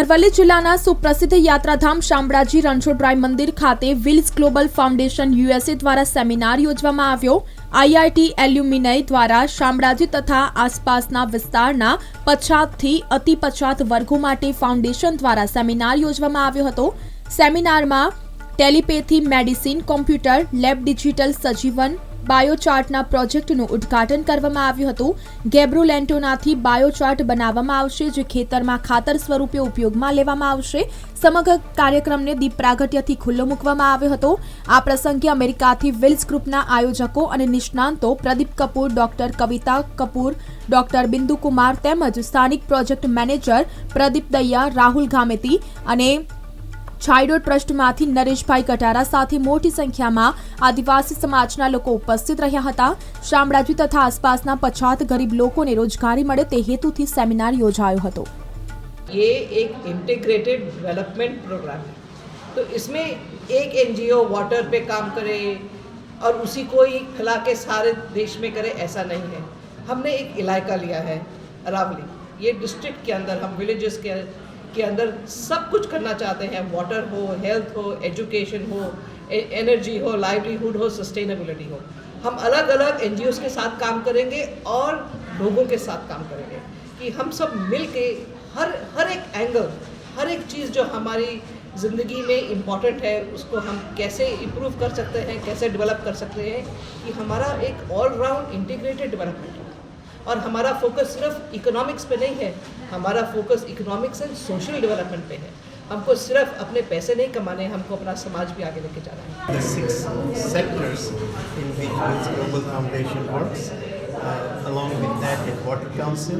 અરવલ્લી જિલ્લાના સુપ્રસિદ્ધ યાત્રાધામ શામળાજી રણછોડરાય મંદિર ખાતે વિલ્સ ગ્લોબલ ફાઉન્ડેશન યુએસએ દ્વારા સેમિનાર યોજવામાં આવ્યો. આઈઆઈટી એલ્યુમિનય દ્વારા શામળાજી તથા આસપાસના વિસ્તારના પછાતથી અતિ પછાત વર્ગો માટે ફાઉન્ડેશન દ્વારા સેમિનાર યોજવામાં આવ્યો હતો. સેમિનારમાં telepathy medicine, computer, lab digital સજીવન બાયોચાર્ટના પ્રોજેક્ટનું ઉદ્ઘાટન કરવામાં આવ્યું હતું. ગેબ્રુલેન્ટોનાથી બાયોચાર્ટ બનાવવામાં આવશે, જે ખેતરમાં ખાતર સ્વરૂપે ઉપયોગમાં લેવામાં આવશે. સમગ્ર કાર્યક્રમને દીપ પ્રાગટ્યથી ખુલ્લો મૂકવામાં આવ્યો હતો. આ પ્રસંગે અમેરિકાથી વિલ્સ ગ્રુપના આયોજકો અને નિષ્ણાંતો પ્રદીપ કપૂર, ડોક્ટર કવિતા કપૂર, ડોક્ટર બિંદુ કુમાર તેમજ સ્થાનિક પ્રોજેક્ટ મેનેજર પ્રદીપ દૈયા, રાહુલ ગામેતી અને છાયડોળ ટ્રસ્ટમાંથી નરેશભાઈ કટારા સાથે મોટી સંખ્યામાં આદિવાસી સમાજના લોકો ઉપસ્થિત રહ્યા હતા શામળાજી તથા આસપાસના પછાત ગરીબ લોકોને રોજગારી મળે તે હેતુથી સેમિનાર યોજાયો હતો ये एक इंटीग्रेटेड डेवलपमेंट प्रोग्राम है तो इसमें एक एनजीओ वाटर पे काम करे और उसी को ही फैला के सारे देश में करे ऐसा नहीं है हमने एक इलाका लिया है अरावली ये डिस्ट्रिक्ट के अंदर हम विलेजेस के के अंदर सब कुछ करना चाहते हैं वाटर हो हेल्थ हो एजुकेशन हो एनर्जी हो लाइवलीहुड हो सस्टेनेबिलिटी हो। हम अलग अलग एन के साथ काम करेंगे और लोगों के साथ काम करेंगे कि हम सब मिल के हर हर एक एंगल हर एक चीज़ जो हमारी ज़िंदगी में इंपॉर्टेंट है, उसको हम कैसे इम्प्रूव कर सकते हैं, कैसे डेवलप कर सकते हैं कि हमारा एक ऑलराउंड इंटीग्रेटेड डेवलपमेंट हो। और हमारा फोकस सिर्फ इकोनॉमिक्स पे नहीं है हमारा focus economics and social development पे है हमको सिर्फ अपने पैसे नहीं कमाने हैं हमको अपना समाज भी आगे लेके जाना है the six sectors in which Wills Global Foundation works. Uh, along with that, at Water Council,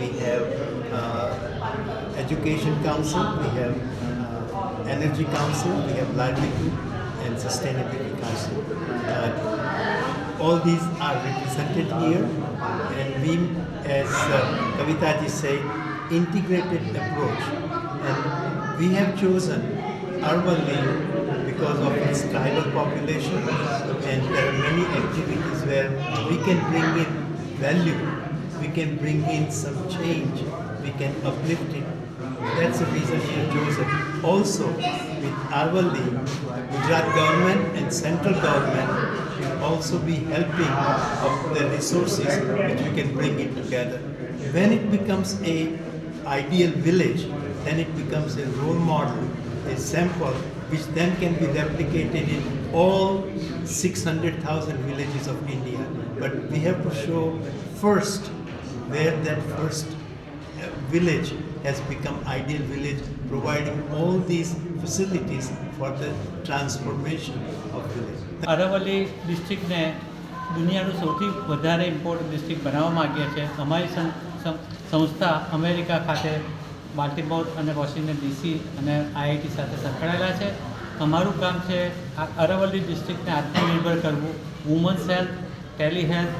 we have uh, Education Council, we have uh, Energy Council, we have Livelihood and Sustainability Council. Uh, all these are represented here, and we, as uh, Kavita ji said, integrated approach. And we have chosen urban Arvalli because of its tribal population and there are many activities where we can bring in value, we can bring in some change, we can uplift it. That's the reason we have chosen. Also, with Arvalli, the Gujarat government and central government will also be helping of the resources which we can bring it together. When it becomes a ideal village, then it becomes a role model, a sample, which then can be replicated in all 600,000 villages of India. But we have to show first where that first uh, village has become ideal village, providing all these facilities for the transformation of village. Aravalli ડિસ્ટ્રિક્ટને દુનિયાનું સૌથી વધારે important district બનાવવા માગીએ છીએ અમારી સંસ્થા America ખાતે Baltimore અને વોશિંગ્ટન ડીસી અને આઈઆઈટી સાથે સંકળાયેલા છે. અમારું કામ છે આ અરવલ્લી ડિસ્ટ્રિક્ટને આત્મનિર્ભર કરવું. Women's health tele health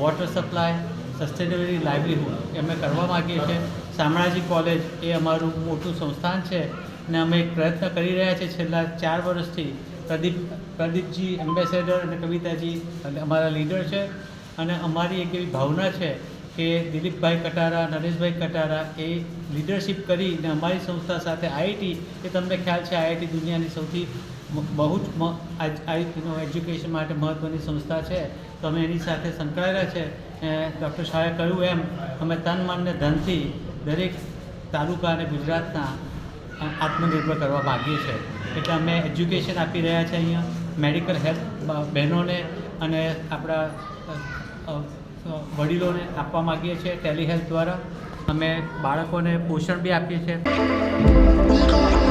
water supply sustainability livelihood અમે કરવા માગીએ છીએ. શામળાજી કોલેજ એ અમારું મોટું સંસ્થાન છે ને અમે એક પ્રયત્ન કરી રહ્યા છીએ છેલ્લા ચાર વર્ષથી. પ્રદીપ, પ્રદીપજી એમ્બેસેડર અને કવિતાજી અમારા લીડર છે. અને અમારી એક એવી ભાવના છે કે દિલીપભાઈ કટારા, નરેશભાઈ કટારા એ લીડરશિપ કરીને અમારી સંસ્થા સાથે આઈઆઈટી એ તમને ખ્યાલ છે આઈઆઈટી દુનિયાની સૌથી બહુ જ આઈઆઈટીનો એજ્યુકેશન માટે મહત્ત્વની સંસ્થા છે. તો અમે એની સાથે સંકળાયેલા છે. ડૉક્ટર શાહે કહ્યું એમ, અમે તન મનને ધનથી દરેક તાલુકા અને ગુજરાતના આત્મનિર્ભર કરવા માગીએ છીએ એટલે અમે એજ્યુકેશન આપી રહ્યા છે અહીંયા મેડિકલ હેલ્થ બહેનોને અને આપણા વડીલોને આપવા માગીએ છીએ ટેલિહેલ્થ દ્વારા. અમે બાળકોને પોષણ બી આપીએ છીએ.